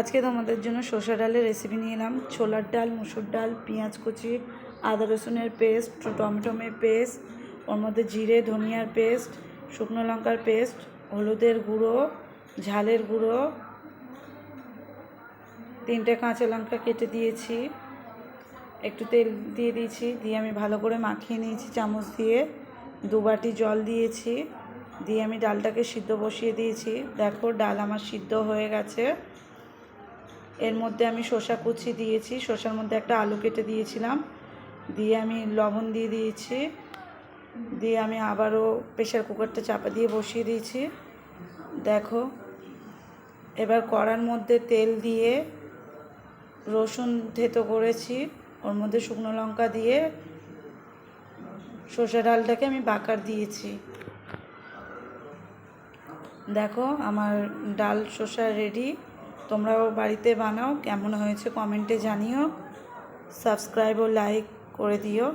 আজকে তোমাদের জন্য সর্ষে ডালের রেসিপি নিয়ে এলাম। ছোলার ডাল, মুসুর ডাল, পেঁয়াজ কুচি, আদা রসুনের পেস্ট টমেটোমের পেস্ট ওর মধ্যে জিরে, ধনিয়ার পেস্ট শুকনো লঙ্কার পেস্ট হলুদের গুঁড়ো, ঝালের গুঁড়ো, তিনটে কাঁচা লঙ্কা কেটে দিয়েছি। একটু তেল দিয়ে দিয়েছি, দিয়ে আমি ভালো করে মাখিয়ে নিয়েছি চামচ দিয়ে। দু বাটি জল দিয়েছি, দিয়ে আমি ডালটাকে সিদ্ধ বসিয়ে দিয়েছি। দেখো, ডাল আমার সিদ্ধ হয়ে গেছে। এর মধ্যে আমি শসা কুচি দিয়েছি, শসার মধ্যে একটা আলু কেটে দিয়েছিলাম। দিয়ে আমি লবণ দিয়ে দিয়েছি। দিয়ে আমি আবারও প্রেশার কুকারটা চাপা দিয়ে বসিয়ে দিয়েছি। দেখো, এবার কড়ার মধ্যে তেল দিয়ে রসুন থেতো করেছি, ওর মধ্যে শুকনো লঙ্কা দিয়ে সর্ষে ডালটাকে আমি বাকার দিয়েছি। দেখো, আমার ডাল শসা রেডি তোমরাও বাড়িতে বানাও কেমন হয়েছে কমেন্টে জানিও। সাবস্ক্রাইব ও লাইক করে দিও।